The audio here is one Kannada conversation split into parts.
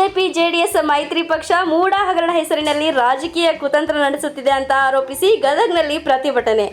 ಬಿಜೆಪಿ ಜೆಡಿಎಸ್ ಮೈತ್ರಿ ಪಕ್ಷ ಮೂಡ ಹಗರಣ ಹೆಸರಿನಲ್ಲಿ ರಾಜಕೀಯ ಕುತಂತ್ರ ನಡೆಸುತ್ತಿದೆ ಅಂತ ಆರೋಪಿಸಿ ಗದಗ್ನಲ್ಲಿ ಪ್ರತಿಭಟನೆ.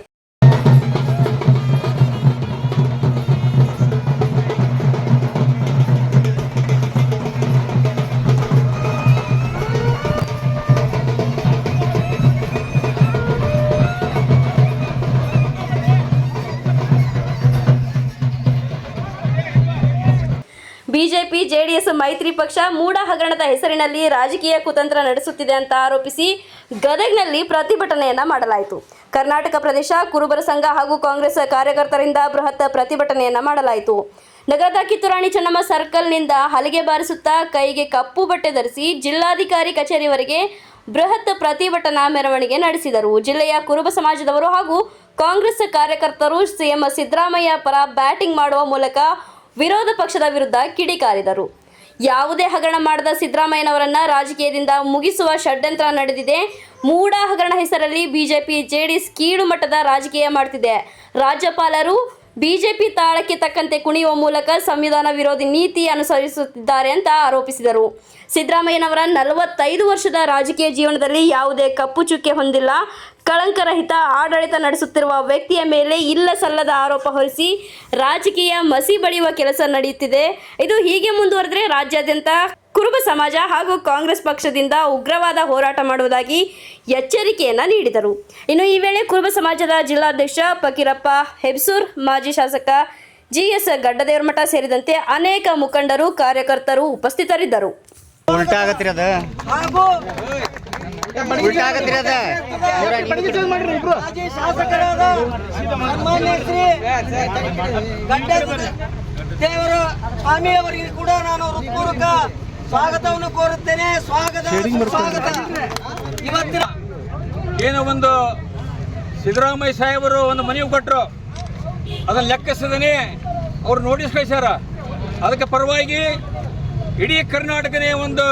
ಬಿಜೆಪಿ, ಜೆಡಿಎಸ್, ಮೈತ್ರಿ ಪಕ್ಷ ಮೂಡ ಹಗರಣದ ಹೆಸರಿನಲ್ಲಿ ರಾಜಕೀಯ ಕುತಂತ್ರ ನಡೆಸುತ್ತಿದೆ ಅಂತ ಆರೋಪಿಸಿ ಗದಗ್ನಲ್ಲಿ ಪ್ರತಿಭಟನೆಯನ್ನ ಮಾಡಲಾಯಿತು. ಕರ್ನಾಟಕ ಪ್ರದೇಶ, ಕುರುಬರ ಸಂಘ ಹಾಗೂ ಕಾಂಗ್ರೆಸ್ ಕಾರ್ಯಕರ್ತರಿಂದ ಬೃಹತ್ ಪ್ರತಿಭಟನೆಯನ್ನ ಮಾಡಲಾಯಿತು. ನಗರದ ಕಿತ್ತೂರಾಣಿ ಚೆನ್ನಮ್ಮ ಸರ್ಕಲ್ನಿಂದ ಹಲಿಗೆ ಬಾರಿಸುತ್ತಾ ಕೈಗೆ ಕಪ್ಪು ಬಟ್ಟೆ ಧರಿಸಿ ಜಿಲ್ಲಾಧಿಕಾರಿ ಕಚೇರಿವರೆಗೆ ಬೃಹತ್ ಪ್ರತಿಭಟನಾ ಮೆರವಣಿಗೆ ನಡೆಸಿದರು. ಜಿಲ್ಲೆಯ ಕುರುಬ ಸಮಾಜದವರು ಹಾಗೂ ಕಾಂಗ್ರೆಸ್ ಕಾರ್ಯಕರ್ತರು ಸಿಎಂ ಸಿದ್ದರಾಮಯ್ಯ ಪರ ಬ್ಯಾಟಿಂಗ್ ಮಾಡುವ ಮೂಲಕ ವಿರೋಧ ಪಕ್ಷದ ವಿರುದ್ಧ ಕಿಡಿಕಾರಿದರು ಯಾವುದೇ ಹಗರಣ ಮಾಡದ ಸಿದ್ದರಾಮಯ್ಯನವರನ್ನ ರಾಜಕೀಯದಿಂದ ಮುಗಿಸುವ ಷಡ್ಯಂತ್ರ ನಡೆದಿದೆ. ಮೂಡ ಹಗರಣ ಹೆಸರಲ್ಲಿ ಬಿಜೆಪಿ, ಜೆಡಿಎಸ್ ಕೀಳು ಮಟ್ಟದ ರಾಜಕೀಯ ಮಾಡ್ತಿದೆ. ರಾಜ್ಯಪಾಲರು ಬಿಜೆಪಿ ತಾಳಕ್ಕೆ ತಕ್ಕಂತೆ ಕುಣಿಯುವ ಮೂಲಕ ಸಂವಿಧಾನ ವಿರೋಧಿ ನೀತಿ ಅನುಸರಿಸುತ್ತಿದ್ದಾರೆ ಅಂತ ಆರೋಪಿಸಿದರು. ಸಿದ್ದರಾಮಯ್ಯನವರ ನಲವತ್ತೈದು ವರ್ಷದ ರಾಜಕೀಯ ಜೀವನದಲ್ಲಿ ಯಾವುದೇ ಕಪ್ಪು ಚುಕ್ಕೆ ಹೊಂದಿಲ್ಲ. ಕಳಂಕರಹಿತ ಆಡಳಿತ ನಡೆಸುತ್ತಿರುವ ವ್ಯಕ್ತಿಯ ಮೇಲೆ ಇಲ್ಲ ಸಲ್ಲದ ಆರೋಪ ಹೊರಿಸಿ ರಾಜಕೀಯ ಮಸಿ ಬಳಿಯುವ ಕೆಲಸ ನಡೆಯುತ್ತಿದೆ. ಇದು ಹೀಗೆ ಮುಂದುವರೆದರೆ ರಾಜ್ಯಾದ್ಯಂತ ಕುರುಬ ಸಮಾಜ ಹಾಗೂ ಕಾಂಗ್ರೆಸ್ ಪಕ್ಷದಿಂದ ಉಗ್ರವಾದ ಹೋರಾಟ ಮಾಡುವುದಾಗಿ ಎಚ್ಚರಿಕೆಯನ್ನ ನೀಡಿದರು. ಇನ್ನು ಈ ವೇಳೆ ಕುರುಬ ಸಮಾಜದ ಜಿಲ್ಲಾಧ್ಯಕ್ಷ ಫಕೀರಪ್ಪ ಹೆಬ್ಸೂರ್ ಮಾಜಿ ಶಾಸಕ ಜಿಎಸ್ ಗಡ್ಡದೇವರಮಠ ಸೇರಿದಂತೆ ಅನೇಕ ಮುಖಂಡರು ಕಾರ್ಯಕರ್ತರು ಉಪಸ್ಥಿತರಿದ್ದರು. ಮಾಜಿ ಶಾಸಕರಾದ ಸನ್ಮಾನ್ಯ ಶ್ರೀ ದೇವರು ದೇವರ ಸ್ವಾಮಿಯವರಿಗೆ ಕೂಡ ನಾನು ಹೃತ್ಪೂರ್ವಕ ಸ್ವಾಗತವನ್ನು ಕೋರುತ್ತೇನೆ. ಸ್ವಾಗತ ಸ್ವಾಗತ. ಇವತ್ತಿನ ಏನೋ ಒಂದು ಸಿದ್ದರಾಮಯ್ಯ ಸಾಹೇಬರು ಒಂದು ಮನವಿ ಕೊಟ್ಟರು ಅದನ್ನ ಲೆಕ್ಕಿಸದೇ ಅವ್ರು ನೋಟಿಸ್ ಕಳಿಸ್ಯಾರ. ಅದಕ್ಕೆ ಪರವಾಗಿ ಇಡೀ ಕರ್ನಾಟಕನೇ ಒಂದು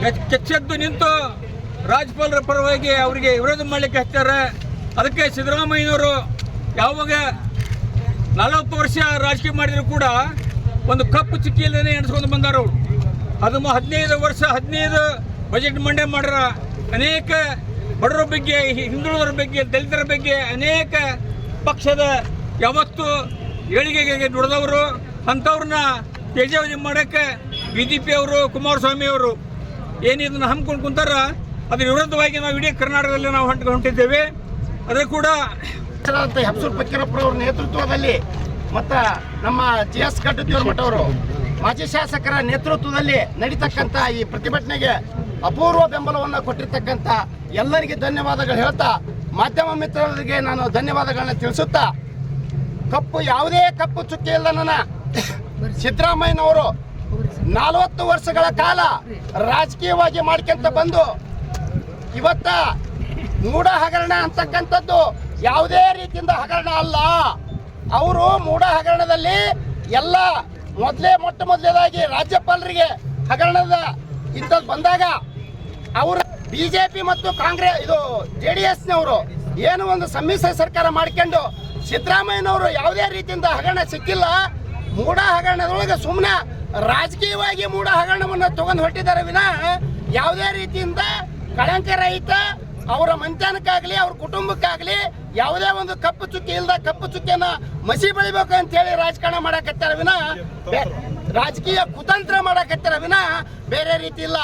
ಕೆಚ್- ಕೆಚ್ಚೆದ್ದು ನಿಂತು ರಾಜ್ಯಪಾಲರ ಪರವಾಗಿ ಅವರಿಗೆ ವಿರೋಧ ಮಾಡಲಿಕ್ಕೆ ಹಚ್ತಾರೆ ಅದಕ್ಕೆ ಸಿದ್ದರಾಮಯ್ಯನವರು ಯಾವಾಗ ನಲವತ್ತು ವರ್ಷ ರಾಜಕೀಯ ಮಾಡಿದರೂ ಕೂಡ ಒಂದು ಕಪ್ಪು ಚಿಕ್ಕಿಯಲ್ಲೇ ಎಣಿಸ್ಕೊಂಡು ಬಂದಾರ ಅವರು. ಅದು ಹದಿನೈದು ವರ್ಷ, ಹದಿನೈದು ಬಜೆಟ್ ಮಂಡನೆ ಮಾಡ್ಯಾರ ಅನೇಕ ಬಡವರ ಬಗ್ಗೆ ಹಿಂದುಳಿದರ ಬಗ್ಗೆ, ದಲಿತರ ಬಗ್ಗೆ ಅನೇಕ ಪಕ್ಷದ ಯಾವತ್ತು ಏಳಿಗೆಗೆ ದುಡಿದವರು. ಅಂಥವ್ರನ್ನ ತೇಜಾವಧಿ ಮಾಡೋಕ್ಕೆ ಬಿ ಜೆ ಪಿ ಅವರು, ಕುಮಾರಸ್ವಾಮಿ ಅವರು ಏನು ಇದನ್ನು ಹಮ್ಮಿಕೊಂಡು ಕುಂತಾರ ಅದ್ರ ವಿರುದ್ಧವಾಗಿ ನಾವು ಇಡೀ ಕರ್ನಾಟಕದಲ್ಲಿ ನಾವು ಹೊಂಟ, ಹೊಂಟಿದ್ದೇವೆ. ಅದೇ ಕೂಡ ಹೆಬ್ಸೂರ್ ಅವರ ನೇತೃತ್ವದಲ್ಲಿ ಮತ್ತು ನಮ್ಮ ಜಿ ಎಸ್ ಗಡ್ಡದೇವ್ರ ಮಠ ಅವರು ಮಾಜಿ ಶಾಸಕರ ನೇತೃತ್ವದಲ್ಲಿ ನಡೀತಕ್ಕಂಥ ಈ ಪ್ರತಿಭಟನೆಗೆ ಅಪೂರ್ವ ಬೆಂಬಲವನ್ನು ಕೊಟ್ಟಿರ್ತಕ್ಕಂಥ ಎಲ್ಲರಿಗೆ ಧನ್ಯವಾದಗಳು ಹೇಳ್ತಾ, ಮಾಧ್ಯಮ ಮಿತ್ರರಿಗೆ ನಾನು ಧನ್ಯವಾದಗಳನ್ನ ತಿಳಿಸುತ್ತಾ, ಕಪ್ಪು, ಯಾವುದೇ ಕಪ್ಪು ಚುಕ್ಕಿ ಇಲ್ಲ ನನ್ನ. ಸಿದ್ದರಾಮಯ್ಯನವರು ನಲವತ್ತು ವರ್ಷಗಳ ಕಾಲ ರಾಜಕೀಯವಾಗಿ ಮಾಡ್ಕೊಂತ ಬಂದು ಇವತ್ತ ಮೂಢ ಹಗರಣ ಅಂತಕ್ಕಂಥದ್ದು ಯಾವುದೇ ರೀತಿಯಿಂದ ಹಗರಣ ಅಲ್ಲ. ಅವರು ಮೂಢ ಹಗರಣದಲ್ಲಿ ಎಲ್ಲ ಮೊದಲೇ ಮೊಟ್ಟ ಮೊದಲೇದಾಗಿ ರಾಜ್ಯಪಾಲರಿಗೆ ಹಗರಣದ ಇಂಥದ್ದು ಬಂದಾಗ ಅವರ ಬಿಜೆಪಿ ಮತ್ತು ಕಾಂಗ್ರೆಸ್, ಇದು ಜೆ ಡಿ ಎಸ್ನವರು ಏನು ಒಂದು ಸಮ್ಮಿಶ್ರ ಸರ್ಕಾರ ಮಾಡ್ಕೊಂಡು ಸಿದ್ದರಾಮಯ್ಯನವರು ಯಾವುದೇ ರೀತಿಯಿಂದ ಹಗರಣ ಸಿಕ್ಕಿಲ್ಲ. ಮೂಢ ಹಗರಣದೊಳಗೆ ಸುಮ್ಮನೆ ರಾಜಕೀಯವಾಗಿ ಮೂಢ ಹಗರಣವನ್ನು ತಗೊಂಡು ಹೊರಟಿದ್ದಾರೆ ವಿನ ಯಾವುದೇ ರೀತಿಯಿಂದ ಕಳಂಕ ರಹಿತ, ಅವರ ಮಂಚಾನಕ್ಕಾಗಲಿ, ಅವ್ರ ಕುಟುಂಬಕ್ಕಾಗಲಿ ಯಾವುದೇ ಒಂದು ಕಪ್ಪು ಚುಕ್ಕಿ ಇಲ್ದ ಕಪ್ಪು ಚುಕ್ಕಿಯನ್ನ ಮಸಿ ಬೆಳಿಬೇಕು ಅಂತ ಹೇಳಿ ರಾಜಕಾರಣ ಮಾಡಕತ್ತಾರ ವಿನ ರಾಜಕೀಯ ಕುತಂತ್ರ ಮಾಡಕತ್ತಾರ ವಿನ, ಬೇರೆ ರೀತಿ ಇಲ್ಲ.